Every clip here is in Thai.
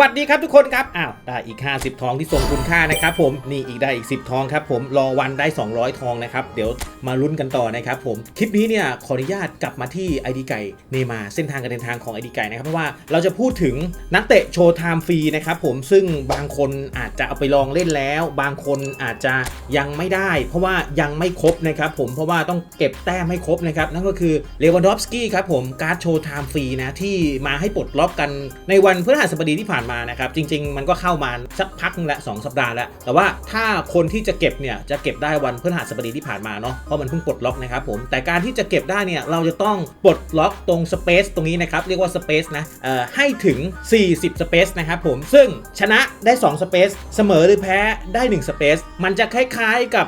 วัสดีครับทุกคนครับ อ้าวได้อีก 50 ทองที่ทรงคุณค่านะครับผม นี่อีกได้อีก 10 ทองครับผมรอวันได้ 200 ทองนะครับ เดี๋ยวมาลุ้นกันต่อนะครับผม คลิปนี้เนี่ยขออนุญาตกลับมาที่ไอดีไก่เนมาเส้นทางการเดินทางของไอดีไก่นะครับเพราะว่าเราจะพูดถึงนักเตะโชว์ไทม์ฟรีนะครับผมซึ่งบางคนอาจจะเอาไปลองเล่นแล้ว บางคนอาจจะยังไม่ได้ เพราะว่ายังไม่ครบนะครับผมเพราะว่าต้องเก็บแต้มให้ครบนะครับนั่นก็คือเลวันดอฟสกี้ครับผมการ์ดโชว์ไทม์ฟรีนะที่มาให้ปลดล็อกกันในวันพฤหัสบดีที่ผ่านมานะครับจริง ๆ มันก็เข้ามาสักพักละสองสัปดาห์แล้วแต่ว่าถ้าคนที่จะเก็บเนี่ยจะเก็บได้วันพฤหัสบดีที่ผ่านมาเนาะเพราะมันเพิ่งปลดล็อกนะครับผมแต่การที่จะเก็บได้เนี่ยเราจะต้องปลดล็อกตรงสเปซตรงนี้นะครับเรียกว่าสเปซนะเอ่อให้ถึง 40สเปซนะครับผมซึ่งชนะได้2สเปซเสมอหรือแพ้ได้1สเปซมันจะคล้ายๆกับ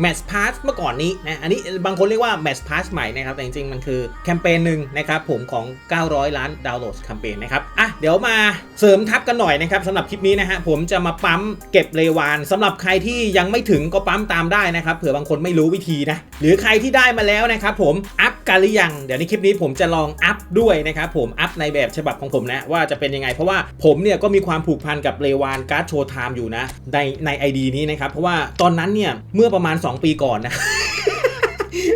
แมตช์พาสเมื่อก่อนนี้นะอันนี้บางคนเรียกว่าแมตช์พาสใหม่นะครับแต่จริงๆ มันคือแคมเปญหนึ่งนะครับผมของ 900 ล้านดาวน์โหลดแคมเปญนะครับอะเดี๋ยวมาเสริมทับกันหน่อยนะครับสำหรับคลิปนี้นะฮะผมจะมาปั๊มเก็บเลวานสำหรับใครที่ยังไม่ถึงก็ปั๊มตามได้นะครับเผื่อบางคนไม่รู้วิธีนะหรือใครที่ได้มาแล้วนะครับผมอัพกันหรือยังเดี๋ยวในคลิปนี้ผมจะลองอัพด้วยนะครับผมอัพในแบบฉบับของผมนะว่าจะเป็นยังไง เพราะว่าผมเนี่ยก็มีความผูกพันกับเลวานการ์ดโชว์ไทม์อยู่นะในใน ID นี้นะครับเพราะว่าตอนนั้นเนี่ยเมื่อประมาณ 2 ปีก่อนนะ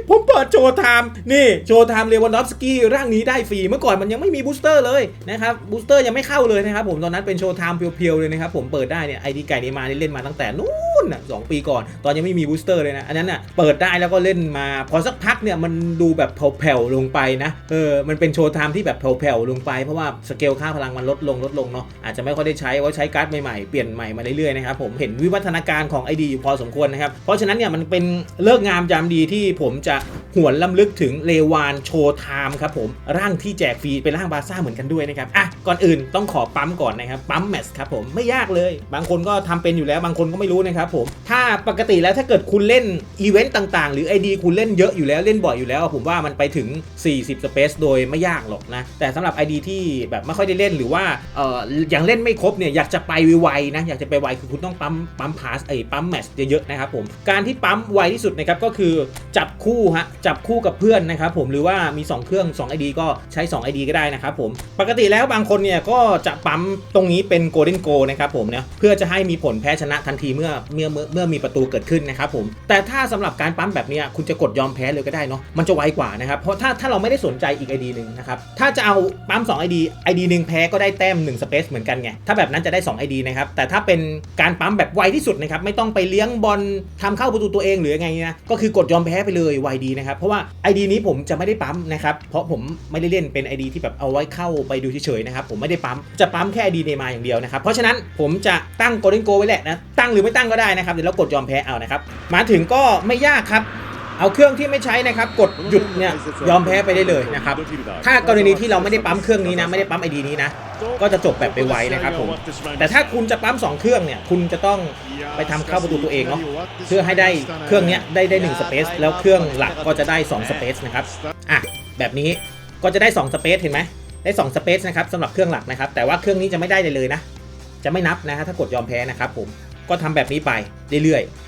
ผมเปิดโชว์ไทม์นี่โชว์ไทม์เลวานดอฟสกี้ร่างนี้ได้ฟรีเมื่อก่อนมันยังไม่มีบูสเตอร์เลยนะครับบูสเตอร์ยังไม่เข้าเลยนะครับผมตอนนั้นเป็นโชว์ไทม์เพียวๆเลยนะครับผมเปิดได้เนี่ยไอดีไก่นี้มาเล่นมาตั้งแต่นู้นสองปีก่อน ตอนยังไม่มีบูสเตอร์เลยนะอันนั้นน่ะเปิดได้แล้วก็เล่นมาพอสักพักเนี่ยมันดูแบบแผ่วๆลงไปนะเออมันเป็นโชว์ไทม์ที่แบบแผ่วๆลงไปเพราะว่าสเกลค่าพลังมันลดลงลดลงเนาะอาจจะไม่ค่อยได้ใช้ว่าใช้การ์ดใหม่ๆเปลี่ยนใหม่มาเรื่อยๆนะครับผมเห็นวิวัฒนาการของ ID อยู่พอสมควรนะครับเพราะฉะนั้นเนี่ยมันเป็นเลิกงามยามดีที่ผมจะหวนลำลึกถึงเลวานโชว์ไทม์ครับผมร่างที่แจกฟรีเป็นร่างบาซ่าเหมือนกันด้วยนะครับอะก่อนอื่นต้องขอปั๊มก่อนนะครับปั๊มแมทครับผมไม่ยากเลย บางคนก็ทำเป็นอยู่แล้วบางคนก็ไม่รู้นะครับผมถ้าปกติแล้วถ้าเกิดคุณเล่นอีเวนต์ต่าง ๆ หรือ ID คุณเล่นเยอะอยู่แล้วเล่นบ่อยอยู่แล้ว ผมว่ามันไปถึง 40สเปซโดยไม่ยากหรอกนะ แต่สำหรับ ID ที่แบบไม่ค่อยได้เล่นหรือว่าเอ่อยังเล่นไม่ครบเนี่ยอยากจะไปไวๆนะอยากจะไปไวคือคุณต้องปั๊มปั๊มพาสไอ้ปั๊มแมทเยอะๆนะครับผมการที่ปั๊มไวที่สุดนะครับก็คือจับคู่ฮะจับคู่กับเพื่อนนะครับผมหรือว่ามี 2 เครื่อง 2 ID ก็ใช้ 2 ID ก็ได้นะครับผมปกติแล้วบางคนเนี่ยก็จะปั๊มตรงนี้เป็น Golden Go นะครับผมเนี่ยเพื่อจะให้มีผลแพ้ชนะทันทีเมื่อเมื่อเมื่อเมื่อมีประตูเกิดขึ้นนะครับผมแต่ถ้าสำหรับการปั๊มแบบนี้คุณจะกดยอมแพ้เลยก็ได้เนาะมันจะไวกว่านะครับเพราะถ้าถ้าเราไม่ได้สนใจอีก ID หนึ่งนะครับถ้าจะเอาปั๊ม2 ID ID หนึ่งแพ้ก็ได้แต้ม1 Space เหมือนกันไงถ้าแบบนั้นจะได้ 2 ID นะครับแต่ถ้าเป็นการปั๊มแบบไวที่สุดนะครับไม่ต้องไปเลี้ยงบอลทำเข้าประตูตัวเองหรือยังไงนะก็คือกดยอมแพ้ไปเลยไวดีนะครับ เพราะว่า ID นี้ผมจะไม่ได้ปั๊มนะครับ เพราะผมไม่ได้เล่นเป็น ID ที่แบบเอาไว้เข้าไปดูเฉยๆนะครับ ผมไม่ได้ปั๊ม จะปั๊มแค่ ID เนมาอย่างเดียวนะครับ เพราะฉะนั้นผมจะตั้ง Golden Go ไว้แหละนะ ตั้งหรือไม่ตั้งก็ได้นะครับ เดี๋ยวเรากดยอมแพ้เอานะครับ มาถึงก็ไม่ยากครับ เอาเครื่องที่ไม่ใช้นะครับ กดหยุดเนี่ยยอมแพ้ไปได้เลยนะครับ ถ้ากรณีที่เราไม่ได้ปั๊มเครื่องนี้นะ ไม่ได้ปั๊มไอดีนี้นะ ก็จะจบแบบไปไวนะครับผม แต่ถ้าคุณจะปั๊ม 2 เครื่องเนี่ย คุณจะต้องไปทำเข้าประตูตัวเองเนาะ เพื่อให้ได้เครื่องเนี้ยได้ได้1สเปซแล้วเครื่องหลักก็จะได้2สเปซนะครับ อะ แบบนี้ก็จะได้2สเปซเห็นไหม ได้2สเปซนะครับสำหรับเครื่องหลักนะครับ แต่ว่าเครื่องนี้จะไม่ได้เลยนะ จะไม่นับนะฮะถ้ากดยอมแพ้นะครับผม ก็ทำแบบนี้ไปเรื่อยๆ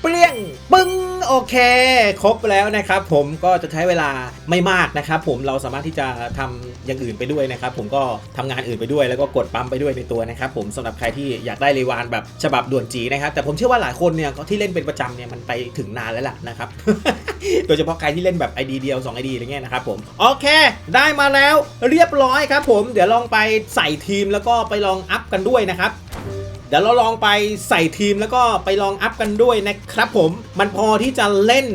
เปรี้ยงปึ้งโอเค ครบแล้วนะครับผมก็จะใช้เวลาไม่มากนะครับผมเราสามารถที่จะทำอย่างอื่นไปด้วยนะครับผมก็ทำงานอื่นไปด้วยแล้วก็กดปั๊มไปด้วยในตัวนะครับผมสำหรับใครที่อยากได้เลวานแบบฉบับด่วนจีนะครับแต่ผมเชื่อว่าหลายคนเนี่ยที่เล่นเป็นประจำเนี่ยมันไปถึงนานแล้วล่ะนะครับโดยเฉพาะใครที่เล่นแบบ ID เดียว2 ID อะไรเงี้ยนะครับผมโอเค ได้มาแล้วเรียบร้อยครับผมเดี๋ยวลองไปใส่ทีมแล้วก็ไปลองอัพกันด้วยนะครับ เดี๋ยวเราลองไปใส่ทีมแล้วก็ไปลองอัพกันด้วยนะครับผมมันพอที่จะเล่น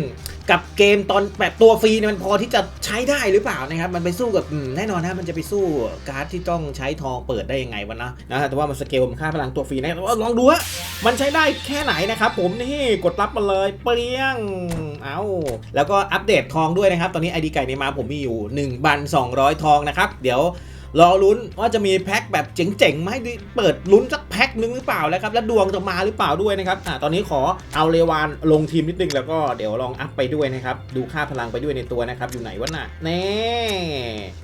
กับเกมตอนแบบตัวฟรีเนี่ยมันพอที่จะใช้ได้หรือเปล่านะครับ มันไปสู้กับแน่นอนนะมันจะไปสู้การ์ดที่ต้องใช้ทองเปิดได้ยังไงวะนะนะฮะแต่ว่ามันสเกลมันค่าพลังตัวฟรีนะว่าลองดูฮะมันใช้ได้แค่ไหนนะครับผมนี่กดรับมาเลยเปรี้ยงเอาแล้วก็อัปเดตทองด้วยนะครับ ตอนนี้ไอดีไก่ในมาผมมีอยู่ 1 บัน 200 ทองนะครับ เดี๋ยวรอลุ้นว่าจะมีแพ็คแบบเจ๋งๆมาให้เปิดลุ้นสัก แพ็คนึงหรือเปล่าแล้วครับ แล้วดวงจะมาหรือเปล่าด้วยนะครับอ่าตอนนี้ขอเอาเลวานลงทีมนิดนึงแล้วก็เดี๋ยวลองอัพไปด้วยนะครับ ดูค่าพลังไปด้วยในตัวนะครับ อยู่ไหนวะน่ะแน่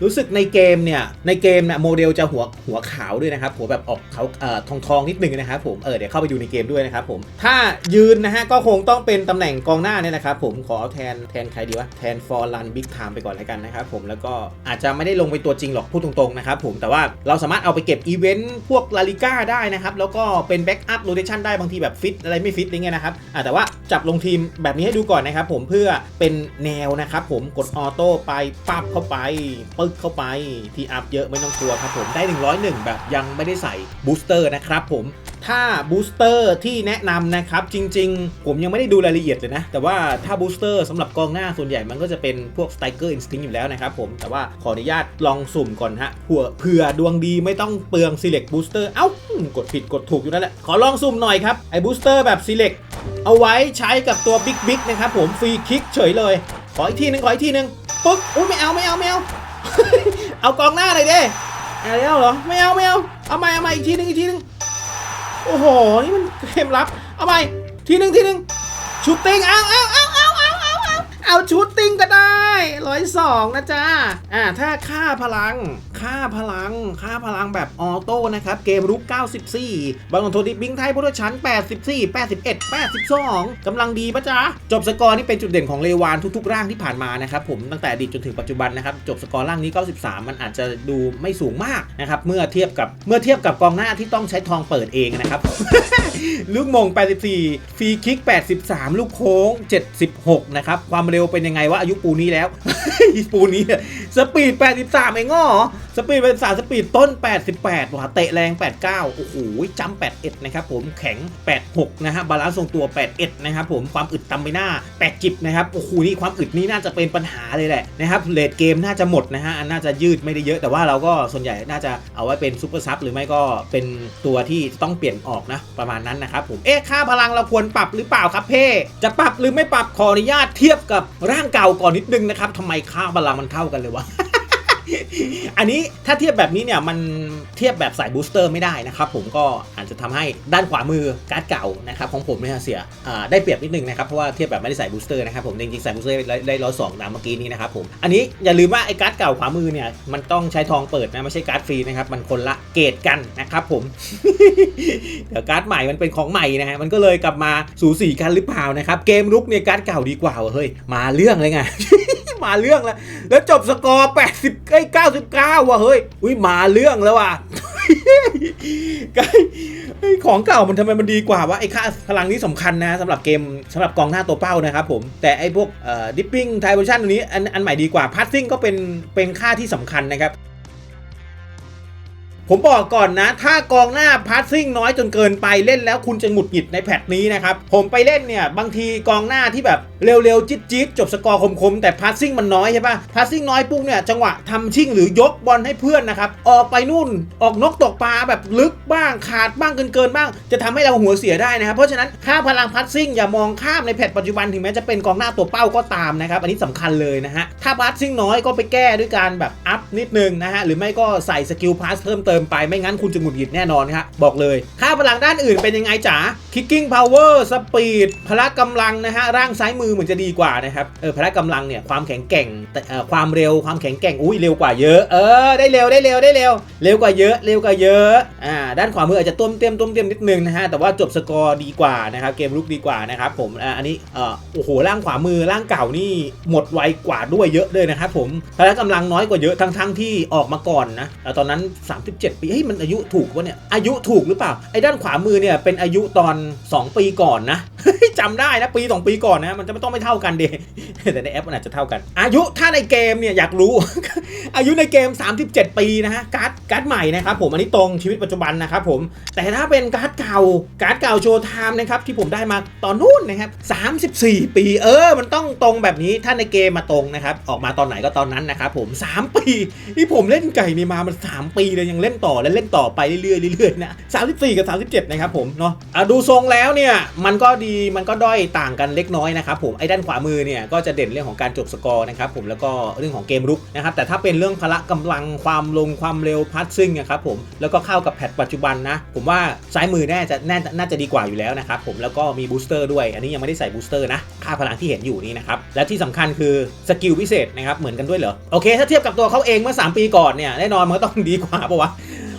รู้สึกในเกมเนี่ยในเกมนี่ยโมเดลจะหัวหัวขาวด้วยนะครับหัวแบบออกเขาเอ่อทองทองๆนิดนึงนะครับผมเออเดี๋ยวเข้าไปดูในเกมด้วยนะครับผมถ้ายืนนะฮะก็คงต้องเป็นตำแหน่งกองหน้าเนี่ยนะครับผมขอแทนแทนใครดีวะแทนฟอร์ลันบิ๊กไทม์ไปก่อนแล้วกันนะครับผมแล้วก็อาจจะไม่ได้ลงไปตัวจริงหรอกพูดตรงๆนะนะครับผมแต่ว่าเราสามารถเอาไปเก็บอีเวนต์พวกลาลิก้าได้นะครับ แล้วก็เป็นแบ็กอัพโรเตชันได้บางทีแบบฟิตอะไรไม่ฟิตอะไรเงี้ยนะครับอะแต่ว่าจับลงทีมแบบนี้ให้ดูก่อนนะครับผมเพื่อเป็นแนวนะครับผมกดออโต้ไปปั๊บเข้าไปปึ๊กเข้าไปทีอัพเยอะไม่ต้องกลัวครับผมได้ 101 แบบยังไม่ได้ใส่บูสเตอร์นะครับผม ถ้าบูสเตอร์ที่แนะนำนะครับ จริง ๆ ผมยังไม่ได้ดูรายละเอียดเลยนะ แต่ว่าถ้าบูสเตอร์สำหรับกองหน้าส่วนใหญ่มันก็จะเป็นพวก Striker Instinct อยู่แล้วนะครับผมแต่ว่าขออนุญาตลองสุ่มก่อนฮะเผื่อเผื่อดวงดีไม่ต้องเปลือง Select Booster เอ้ากดผิดกดถูกอยู่นั่นแหละขอลองสุ่มหน่อยครับไอ้บูสเตอร์แบบ Select เอาไว้ใช้กับตัว Big Big นะครับผมฟรีคิกเฉยเลย ขออีกทีหนึงขออีกทีหนึงปึ๊กอุ้ยไม่เอาไม่เอาไม่เอาเอากองหน้าหน่อยเด้เอาแล้วเหรอไม่เอาไม่เอาเอาใหม่เอาใหม่อีกทีหนึงอีกทีหนึง โอ้โห นี่มันเกมลับ เอาไป ทีหนึ่งทีหนึ่งชูตติ้งเอาเอ้า เอาชูตติ้งก็ได้ร้อยสองนะจ๊ะอ่าถ้าค่าพลัง ค่าพลัง ค่าพลังแบบออโต้นะครับ เกมรุก 94บอลของโทดิบิงไทยพุทธชั้น 84 81 82กำลังดีปะจ๊ะ จบสกอร์นี่เป็นจุดเด่นของเลวานทุกๆร่างที่ผ่านมานะครับผมตั้งแต่อดีตจนถึงปัจจุบันนะครับ จบสกอร์ร่างนี้ 93 มันอาจจะดูไม่สูงมากนะครับเมื่อเทียบกับเมื่อเทียบกับกองหน้าที่ต้องใช้ทองเปิดเองนะครับลูกมง 84 ฟรีคิก 83 ลูกโค้ง 76 นะครับความเร็วเป็นยังไงวะอายุปูนี้แล้ว ปูนี้เนี่ยสปีด 83 เองง้อสปีดเป็นสาสปีดต้น 88ว่ะเตะแรง 89 โอ้โหจำ81 นะครับผมแข็ง 86 นะฮะบาลานซ์ทรงตัว 81 นะครับผมความอึดตำไปหน้า8จิบนะครับโอ้โหนี่ความอึดนี่น่าจะเป็นปัญหาเลยแหละนะครับเลดเกมน่าจะหมดนะฮะอันน่าจะยืดไม่ได้เยอะแต่ว่าเราก็ส่วนใหญ่น่าจะเอาไว้เป็นซูเปอร์ซับหรือไม่ก็เป็นตัวที่ต้องเปลี่ยนออกนะประมาณนั้นนะครับผมเอ๊ะค่าพลังเราควรปรับหรือเปล่าครับเพ่จะปรับหรือไม่ปรับขออนุญาตเทียบกับร่างเก่าก่อนนิดนึงนะครับทำไมค่าบาลามันเท่ากันเลยวะ อันนี้ถ้าเทียบแบบนี้เนี่ยมันเทียบแบบสายบูสเตอร์ไม่ได้นะครับผมก็อาจจะทำให้ด้านขวามือการ์ดเก่านะครับของผมเนี่ยเสียได้เปรียบนิดนึงนะครับเพราะว่าเทียบแบบไม่ได้ใส่บูสเตอร์นะครับผมจริงๆใส่บูสเตอร์ได้ร้อยสองตามเมื่อกี้นี้นะครับผมอันนี้อย่าลืมว่าไอ้การ์ดเก่าขวามือเนี่ยมันต้องใช้ทองเปิดนะไม่ใช่การ์ดฟรีนะครับมันคนละเกรดกันนะครับผมเดี๋ยวการ์ดใหม่มันเป็นของใหม่นะฮะมันก็เลยกลับมาสูสีกันหรือเปล่านะครับเกมลุกเนี่ยการ์ดเก่าดีกว่าเฮ้ยมาเรื่องเลยไง มาเรื่องแล้ว แล้วจบสกอร์80เอ้ย99ว่ะเฮ้ย อุ้ยมาเรื่องแล้วว่ะไอของเก่ามันทำไมมันดีกว่าวะไอ้ค่าพลังนี้สำคัญนะสำหรับเกมสำหรับกองหน้าตัวเป้านะครับผม แต่ไอ้พวกดิปปิ้งไทโพชั่นตัวนี้อันอันใหม่ดีกว่าพั s ซิ่งก็เป็นเป็นค่าที่สำคัญนะครับ ผมบอกก่อนนะ ถ้ากองหน้าพาสซิ่งน้อยจนเกินไปเล่นแล้วคุณจะหงุดหงิดในแพทนี้นะครับ ผมไปเล่นเนี่ย บางทีกองหน้าที่แบบเร็วๆ จิ๊ดๆ จบสกอร์คมๆ แต่พาสซิ่งมันน้อยใช่ปะพาสซิ่งน้อยปุ๊บเนี่ย จังหวะทำชิ่งหรือยกบอลให้เพื่อนนะครับ ออกไปนู่นออกนกตกปลาแบบลึกบ้างขาดบ้างเกินๆบ้าง จะทำให้เราหัวเสียได้นะครับ เพราะฉะนั้นค่าพลังพาสซิ่งอย่ามองข้ามในแพทปัจจุบันถึงแม้จะเป็นกองหน้าตัวเป้าก็ตามนะครับอันนี้สำคัญเลยนะฮะถ้าพาสซิ่งน้อยก็ไปแก้ด้วยการแบบอัพนิดนึงนะฮะหรือไม่ก็ใส่สกิลพาสเพิ่มเติมไปไม่งั้นคุณจะหงุดหงิดแน่นอนครับบอกเลย ค่าพลังด้านอื่นเป็นยังไงจ๋า kicking power speed พละกำลังนะฮะร่างซ้ายมือเหมือนจะดีกว่านะครับเออพละกำลังเนี่ยความแข็งแกร่งแต่เอ่อความเร็วความแข็งแกร่งอุ้ยเร็วกว่าเยอะเออได้เร็วได้เร็วได้เร็ว เร็วกว่าเยอะเร็วกว่าเยอะอ่าด้านขวามืออาจจะต้มเตี้ยมต้มเตี้ยมนิดนึงนะฮะแต่ว่าจบสกอร์ดีกว่านะครับเกมลุกดีกว่านะครับผมอ่าอันนี้เออโอ้โหร่างขวามือร่างเก่านี่หมดไวกว่าด้วยเยอะเลยนะครับผมพละกำลังน้อยกว่าเยอะทั้งๆที่ออกมาก่อนนะตอนนั้น 37ปีเฮ้ยมันอายุถูกวะเนี่ยอายุถูกหรือเปล่าไอ้ด้านขวามือเนี่ยเป็นอายุตอน 2 ปีก่อนนะจำได้นะปี 2 ปีก่อนนะมันจะไม่ต้องไม่เท่ากันเดแต่ในแอปมันอาจจะเท่ากัน อายุถ้าในเกมเนี่ยอยากรู้ อายุในเกม 37 ปีนะฮะการ์ดการ์ดใหม่นะครับผมอันนี้ตรงชีวิตปัจจุบันนะครับผมแต่ถ้าเป็นการ์ดเก่าการ์ดเก่าโชว์ไทม์นะครับที่ผมได้มาตอนนู้นนะครับ 34 ปี เออ มันต้องตรงแบบนี้ถ้าในเกมมาตรงนะครับออกมาตอนไหนก็ตอนนั้นนะครับผม 3 ปีนี่ผมเล่นไก่นี่มามัน 3 ปีเลยยังเล่น่นต่อและเล่นต่อไปเรื่อยๆเรื่อยๆนะ34 กับ 37 นะครับผมเนาะะดูทรงแล้วเนี่ยมันก็ดีมันก็ด้อยต่างกันเล็กน้อยนะครับผมไอ้ด้านขวามือเนี่ยก็จะเด่นเรื่องของการจบสกอร์นะครับผมแล้วก็เรื่องของเกมรุกนะครับแต่ถ้าเป็นเรื่องพละกำลังความลงความเร็วพัดซิ่งนะครับผมแล้วก็เข้ากับแพทปัจจุบันนะผมว่าซ้ายมือแน่จะแน่น่าจะดีกว่าอยู่แล้วนะครับผมแล้วก็มีบูสเตอร์ด้วย อันนี้ยังไม่ได้ใส่บูสเตอร์นะค่าพลังที่เห็นอยู่นี่นะครับและที่สำคัญคือสกิลพิเศษนะครับเหมือนกันด้วยเหรอโอเค ถ้าเทียบกับตัวเขาเองเมื่อ 3 ปีก่อนเนี่ยแน่นอนมันก็ต้องดีกว่าปะวะ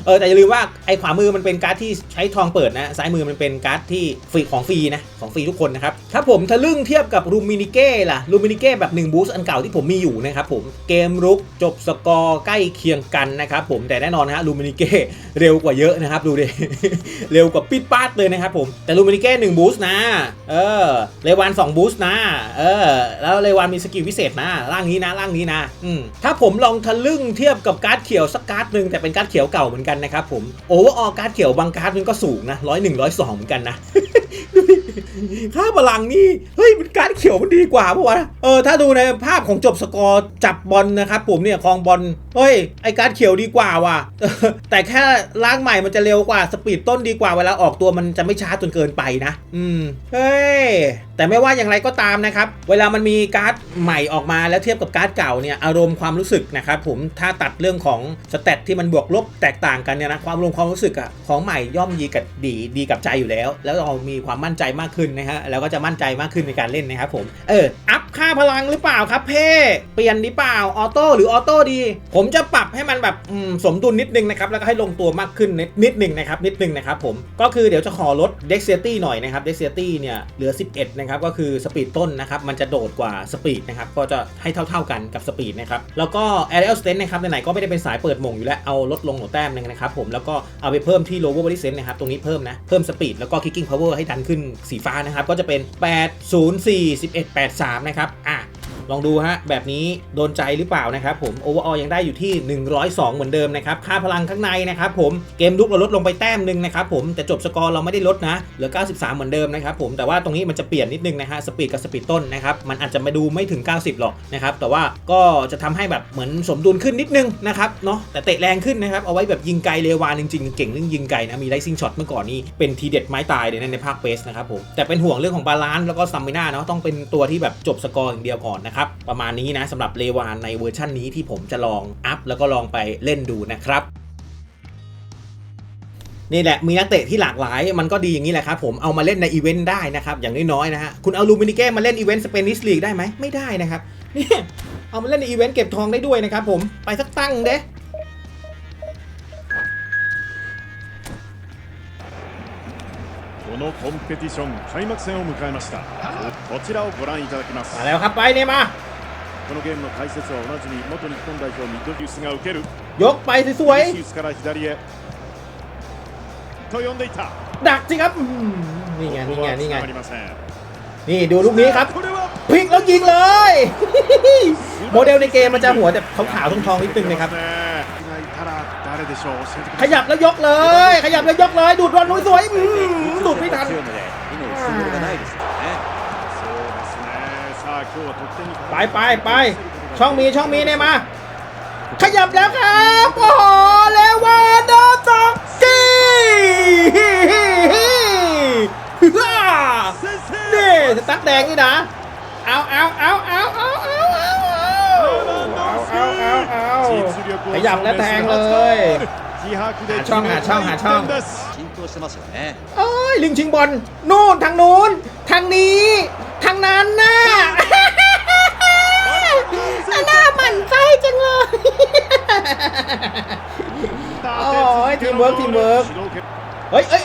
เออแต่อย่าลืมว่าไอ้ขวามือมันเป็นการ์ดที่ใช้ทองเปิดนะซ้ายมือมันเป็นการ์ดที่ฟรีของฟรีนะของฟรีทุกคนนะครับครับผมทะลึ่งเทียบกับรูมินิเก้ล่ะรูมินิเก้แบบ1บูสต์อันเก่าที่ผมมีอยู่นะครับผมเกมรุกจบสกอร์ใกล้เคียงกันนะครับผมแต่แน่นอนนะฮะรูมินิเก้เร็วกว่าเยอะนะครับดูดิเร็วกว่าปิดปาดเลยนะครับผมแต่รูมินิเก้1บูสต์นะเออเลวัน2บูสต์นะเออแล้วเลวันมีสกิลพิเศษนะร่างนี้นะร่างนี้นะอืมถ้าผมลองทะลึ่งเทียบกับการ์ดเขียวสักการ์ดหนึ่งแต่เป็นการ์ดเขียวเก่าเหมือนกันนะครับผมโอเวอร์ออการ์ดเขียวบางการ์ดมันก็สูงนะร้อยหนึ่งร้อยสองเหมือนกันนะค่าพลังนี่เฮ้ยมันการ์ดเขียวมันดีกว่าเพราะว่าเออถ้าดูในภาพของจบสกอร์จับบอลนะครับผมเนี่ยคลองบอล เฮ้ย ไอการ์ดเขียวดีกว่าว่ะ แต่แค่ล้างใหม่มันจะเร็วกว่าสปีดต้นดีกว่าเวลาออกตัวมันจะไม่ช้าจนเกินไปนะ อืม เฮ้ย แต่ไม่ว่าอย่างไรก็ตามนะครับ เวลามันมีการ์ดใหม่ออกมาแล้วเทียบกับการ์ดเก่าเนี่ยอารมณ์ความรู้สึกนะครับผมถ้าตัดเรื่องของสเตตที่มันบวกลบแตกต่างกันเนี่ยนะความรวมความรู้สึกอะของใหม่ย่อมดีกับดีดีกับใจอยู่แล้ว แล้วเรามีความมั่นใจมากขึ้นนะฮะแล้วก็จะมั่นใจมากขึ้นในการเล่นนะครับผมเอออัพค่าพลังหรือเปล่าครับเพ่เปลี่ยนดีเปล่าออโต้หรือออโต้ดีผมมจะปรับให้มันแบบสมดุลนิดนึงนะครับแล้วก็ให้ลงตัวมากขึ้นนิดนิดนึงนะครับนิดนึงนะครับผมก็คือเดี๋ยวจะขอลด d e x i t y หน่อยนะครับ d e x i t y เนี่ยเหลือ 11 นะครับ ก็คือสปีดต้นนะครับ มันจะโดดกว่าสปีดนะครับ ก็จะให้เท่า ๆกันกับสปีดนะครับ แล้วก็ aerial strength นะครับ ไหนๆ ก็ไม่ได้เป็นสายเปิดหม่งอยู่แล้ว เอาลดลงหัวแต้มนึงนะครับผม แล้วก็เอาไปเพิ่มที่ lower body strength นะครับ ตรงนี้เพิ่มนะ เพิ่มสปีดแล้วก็ kicking power ให้ดันขึ้นสีฟ้านะครับ ก็จะเป็น 8 0 4 11 8 3 นะครับ อะ ลองดูฮะ แบบนี้โดนใจหรือเปล่านะครับผมโอเวอร์ออยังได้อยู่ที่ 102 เหมือนเดิมนะครับ ค่าพลังข้างในนะครับผมเกมลุกเราลดลงไปแต้มหนึ่งนะครับผมแต่จบสกอร์เราไม่ได้ลดนะเหลือ 93 เหมือนเดิมนะครับผมแต่ว่าตรงนี้มันจะเปลี่ยนนิดนึงนะฮะสปีดกับสปีดต้นนะครับมันอาจจะมาดูไม่ถึง 90 หรอกนะครับแต่ว่าก็จะทำให้แบบเหมือนสมดุลขึ้นนิดนึงนะครับเนาะแต่เตะแรงขึ้นนะครับเอาไว้แบบยิงไกลเลวานจริงๆเก่งเรื่องยิงไกลนะมีไลซิงช็อตเมื่อก่อนนี้เป็นทีเด็ดไม้ตายเลยนะในภาคเบสนะครับผมแต่เป็นห่วงเรื่องของบาลานซ์แล้วก็ซัมมิน่าเนาะต้องเป็นตัวที่แบบจบสกอร์อย่างเดียวก่อนนะครับประมาณนี้นะสำหรับเลวานในเวอร์ชันนี้ที่ผมจะลองอัพแล้วก็ลองไปเล่นดูนะครับนี่แหละมีนักเตะที่หลากหลายมันก็ดีอย่างนี้แหละครับผมเอามาเล่นในอีเวนต์ได้นะครับ อย่างน้อยๆนะฮะคุณเอาลูมินิเก้มาเล่นอีเวนต์สเปนิสลีกได้ไหมไม่ได้นะครับเนี่ยเอามาเล่นในอีเวนต์เก็บทองได้ด้วยนะครับผมไปสักตั้งเด้ このコンペティション開幕戦を迎えましたこちらをご覧いただきます มาแล้วครับไปเนี่ยมา このゲームの解説はおなじみ元日本代表ミッドデュースが受ける ยกไปสวย ビニシウスから左へと呼んでいた ๆดักสิครับอืมนี่ไง こ นี่ こ ไง は นี่ つ ไง ながりません นี่ดูลูกนี้ครับ これは พลิกแล้วยิงเลย โมเดลในเกมมันจะหัวแบบขาวๆทองๆนิดนึงนะครับ が ขยับแล้วยกเลย ขยับแล้วยกเลย ดูดวันนุ้ยสวยดูดไม่ทันไปไปไปช่องมีช่องมีเนี่ยมา ขยับแล้วครับโอ้โหเลวานดอสกี้นี่สตั๊กแดงนี่นะเอาเอาเอาเอา เอาขยับและแทงเลยหาช่องหาช่องหาช่องเอ้ยลิงชิงบอลนู่นทางนู้นทางนี้ ทางนั้นน่ะหน้ามันไส้จังเลยโอ้ยทีมเวิร์กทีมเวิร์กเฮ้เฮ้ย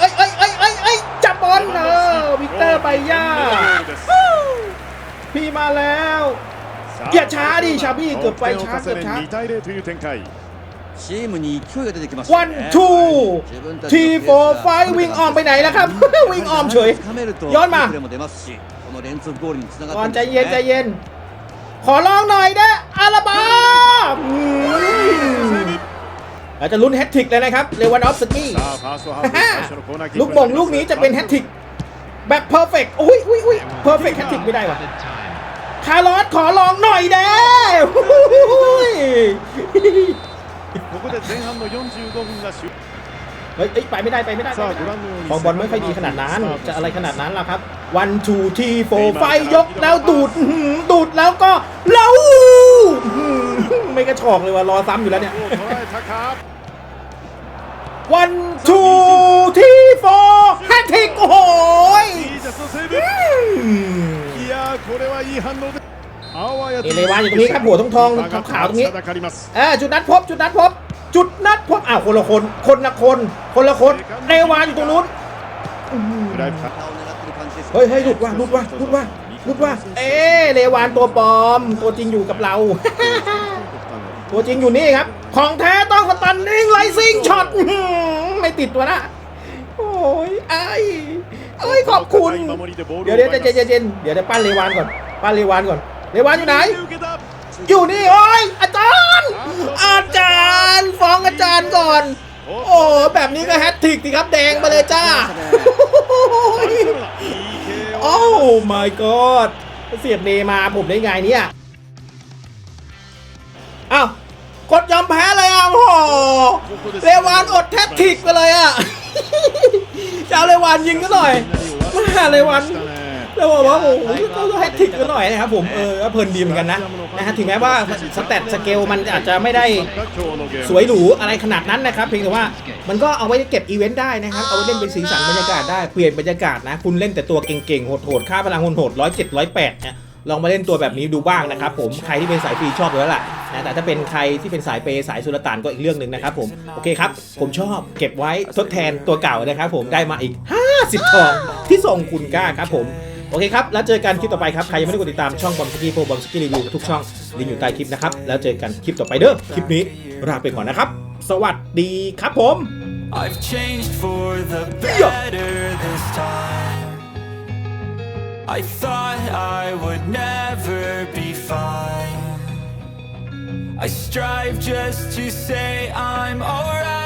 ช้าดิชาบี้เกือบไปช้าเกือบช้าチームに勢いが出てきますวันทูทีโฟไฟวิ่งออมไปไหนแล้วครับ วิ่งออมเฉย ย้อนมาก่อมใจเย็นใจเย็น ขอลองหน่อยนะอาราบาอาจจะลุ้นแฮตทิกเลยนะครับเลวานออฟสกี้ลูกบ่งลูกนี้จะเป็นแฮตทิกแบบเพอร์เฟกต์อุ้ยอุ้ยอุ้ยเพอร์เฟกต์แฮตทิกไม่ได้ว่ะ คาร์ลอสขอลองหน่อยเด้เฮ้ยไปไม่ได้ไปไม่ได้ของบอลไม่ค่อยดีขนาดนั้น จะอะไรขนาดนั้นล่ะครับ วันทูทีโฟไฟยกแล้วดูดดูดแล้วก็เล้าไม่กระชอกเลยว่ารอซ้ำอยู่แล้วเนี่ยวันทูทีโฟแฮตทิกโอ้ย いいジャストセーブ อืม いやーこれはいい反応で青はや เอเลวานอยู่ตรงนี้ครับหัวทองๆขาวๆตรงนี้ 差がかります เออจุดนัดพบจุดนัดพบ จุดนัดพบอ้าวคนละคน คนละคน คนละคนเรวานอยู่ตรงนู้น フライパスを狙ってる感じです เฮ้ยเฮ้ยหลุดว่ะหลุดว่ะหลุดว่ะหลุดว่ะเอ๊ะเรวานตัวปลอม ตัวจริงอยู่กับเรา ตัวจริงอยู่นี่ครับ ของแท้ต้องสตันนิ่งไลซิงช็อตอื้อหือไม่ติดตัวนะ โอ้ยไอ้ เอ้ยขอบคุณเดี๋ยวเดี๋ยวใจเย็นๆเดี๋ยวเดี๋ยวปั้นเรวานก่อนปั้นเรวานก่อนเรวานอยู่ไหน อยู่นี่โอ้ยอาจารย์ อาจารย์ฟ้องอาจารย์ก่อน โอ้แบบนี้ก็แฮตทริกสิครับแดงไปเลยจ้าโอ้ my god เสียบเนมาผมได้ไงเนี่ยอ้าวกดยอมแพ้เลยอะโอ้โหเรวานอดแทบทิกไปเลยอะ จะเอาเรวานยิงก็หน่อยมาเรวานแล้วบอกว่าโอ้โหก็แฮตทริกกันหน่อยนะครับผมเออก็เพลินดีเหมือนกันนะนะฮะถึงแม้ว่าสแตทสเกลมันอาจจะไม่ได้สวยหรูอะไรขนาดนั้นนะครับเพียงแต่ว่ามันก็เอาไว้เก็บอีเวนต์ได้นะครับเอาไว้เล่นเป็นสีสันบรรยากาศได้เปลี่ยนบรรยากาศนะ คุณเล่นแต่ตัวเก่งๆโหดๆค่าพลังโหดๆร้อยเจ็ดร้อยแปดเนี่ย ลองมาเล่นตัวแบบนี้ดูบ้างนะครับผมใครที่เป็นสายฟรีชอบอยู่แล้วล่ะนะแต่ถ้าเป็นใครที่เป็นสายเปย์สายสุลต่านก็อีกเรื่องหนึ่งนะครับผมโอเคครับ ผมชอบเก็บไว้ทดแทนตัวเก่านะครับผมได้มาอีก 50ทองที่ส่งคุณก้าครับผมโอเคครับ แล้วเจอกันคลิปต่อไปครับ ใครยังไม่ได้กดติดตามช่องบอมสกี้โปรบอมสกี้รีวิวทุกช่องลิงก์อยู่ใต้คลิปนะครับ แล้วเจอกันคลิปต่อไปเด้อคลิปนี้ลาไปก่อนนะครับ สวัสดีครับผม I've changed for the better this time. I thought I would never be fine. I strive just to say I'm alright.